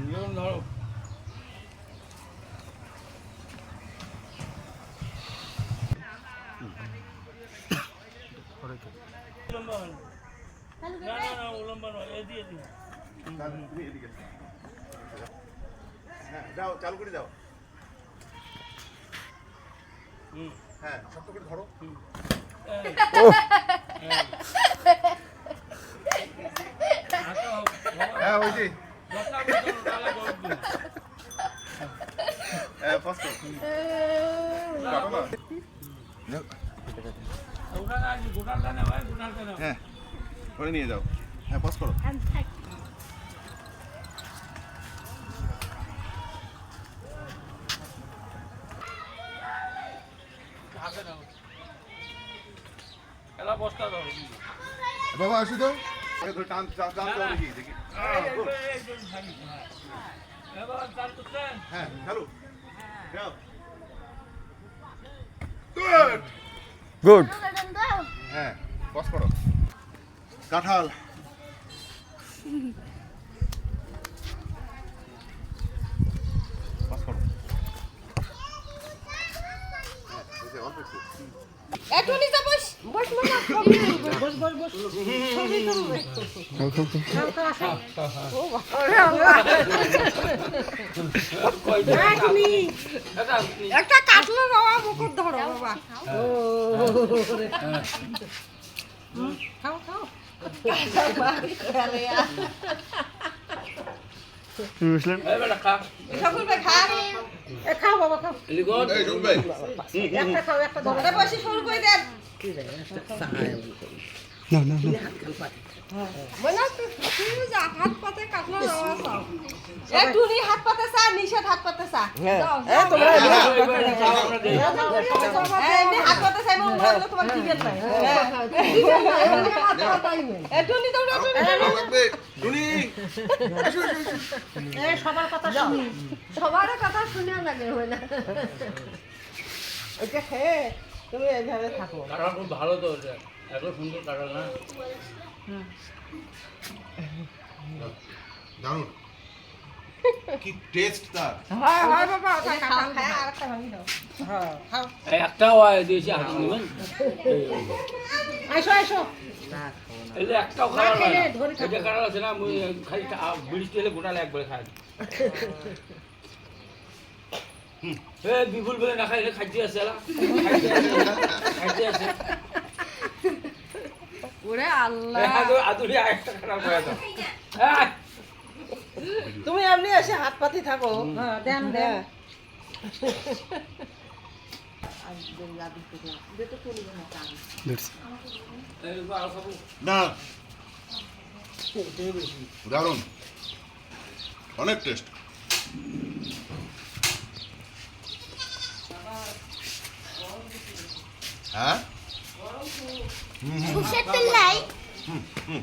যেমন ধরো উলম্বা হয় না। না না না উলম্বা নয় এ দিয়ে দিন তুমি এদিকে হ্যাঁ যাও চালু করে যাও হুম হ্যাঁ শক্ত করে ধরো হুম হ্যাঁ ওই যে হ্যাঁ ওটা হ্যাঁ নিয়ে যাও হ্যাঁ পাস করো। এলা বস্তা দাও। বাবা আসি তো। টান টান দেখি। হ্যাঁ চালু যাও গুড গুড হ্যাঁ পাস করো কাঁঠাল পাস করো হ্যাঁ, এই যে অল্প একটু। একটু নিচে বস বস বস বস বস বস একটা কাটলো বাবা মুকুট ধরো বাবা খাও খাও বুঝলেন সকল ভাই খা খাও বাবা খাও একটা খাও একটা ধরো বসে শুরু করে দেন না না না সবার কথা শুনি। সবার কথা শুনে লাগে হয় না। ওইটা খেয়ে তুমি এইভাবে থাকো। কাঁঠাল খুব ভালো তো ওটা। এত সুন্দর কাঁঠাল না? দারুণ কি টেস্ট তার। হয় হয় বাবা খাও খাও। আর একটা ভাঙি দাও। হ্যাঁ খাও। একটাও আয় দিয়েছি হাতে নেবেন? আইসো আইসো। এই একটাও খাওয়ার না। খেলে ধরে এই কাঁঠাল আছে না খালি বৃষ্টি হলে গোটালে একবারে খাই এ বিপুল বলে খাইতে আছে ওরে আল্লাহ। আদুরি আরেকটা দাও। তুমি এমনি এসে হাত পাতি থাকো। হ্যাঁ দেন দেন। অনেক টেস্ট হ্যাঁ? হুম হুম।